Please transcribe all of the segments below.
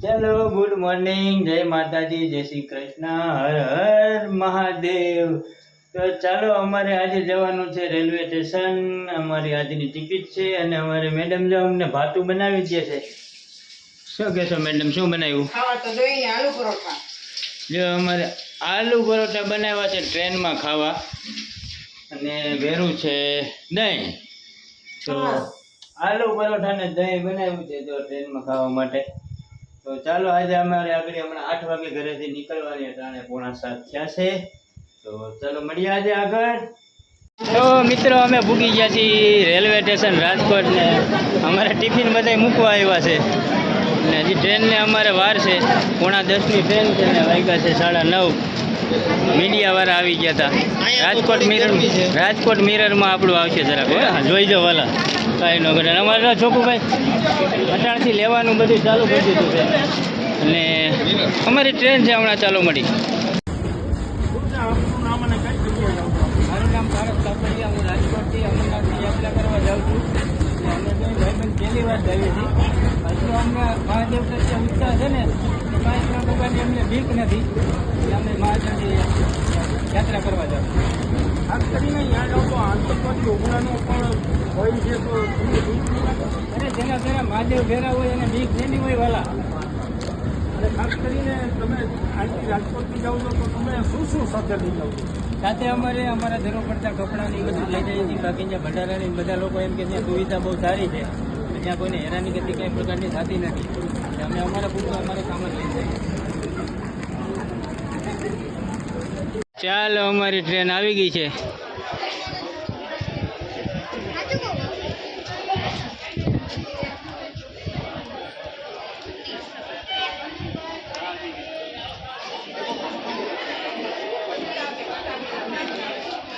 ચલો good morning જય માતાજી જય શ્રી કૃષ્ણ. હર હર મહાદેવ. તો ચાલો અમારે આજે જવાનું છે રેલવે સ્ટેશન. અમારી આજની ટિકિટ છે અને અમારે મેડમ જો અમને ભાતું બનાવી દે છે. શું કહેશો મેડમ શું બનાવ્યું? ખાવા તો જોઈએ આલુ પરોઠા. જો અમારે આલુ પરોઠા બનાવ્યા છે ટ્રેનમાં ખાવા. અને વેરું છે દહીં. તો આલુ પરોઠા ને દહીં બનાવ્યું છે તો ટ્રેનમાં ખાવા માટે. તો ચાલો, આજે અમારે આગળ હમણાં આઠ વાગે ઘરેથી નીકળવાની અટાણે પોણા સાત થયા છે. તો ચાલો, મળીએ આજે આગળ. તો મિત્રો, અમે ભૂગી ગયા છીએ રેલવે સ્ટેશન રાજકોટ ને અમારે ટિફિન બધા મૂકવા આવ્યા છે. ને હજી ટ્રેનને અમારે વાર છે. પોણા દસની ટ્રેન છે ને વાગ્યા છે સાડા નવ. મીડિયાવાળા આવી ગયા હતા રાજકોટ મિરર રાજકોટ મિરરમાં આપણું આવશે જરાક જોઈ જાઓ વાલા. કાંઈ ન કરે અમારે છોકુભાઈ અટાણથી લેવાનું બધું ચાલુ કરી દીધું છે. અને અમારી ટ્રેન છે હમણાં ચાલુ મળી. મારું નામ ભારત કાપડિયા હું રાજકોટથી અમરનાથની યાત્રા કરવા જાઉં છું. અમે બે પહેલી વાર જઈએ છીએ. હજુ અમને મહાદેવ પ્રત્યે ઉત્સાહ છે ને કાંઈ પણ અમને બીક નથી અમે મહાદેવની યાત્રા કરવા છું ખાસ કરીને યાદ આવતો આતંકવાદી હુમલાનો પણ હોય છે? અને જેના જેના મહાદેવ ઘેરા હોય એને બીક નહીં હોય વાલા. અને ખાસ કરીને તમે રાજકોટથી જાઓ તો તમે શું શું સાથે જાઓ છો? સાથે અમારે અમારા ધરો પડતા કપડાની બધું લઈ જઈએ છીએ બાકી ભંડારાની, બધા લોકો એમ કે સુવિધા બહુ સારી છે. અને કોઈને હેરાની ગતિ કઈ પ્રકારની થતી નથી. અમે અમારા પૂરતું અમારે સામાન લઈ જઈએ. ચાલો, અમારી ટ્રેન આવી ગઈ છે.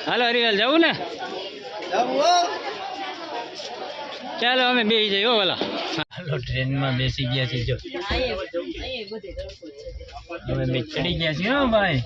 હાલો, હરિલાલ જવું ને? ચાલો અમે બેસી જઈએ હો વાલા હાલો ટ્રેનમાં બેસી ગયા છીએ, જો. અમે બે ચડી ગયા છીએ હો, ભાઈ.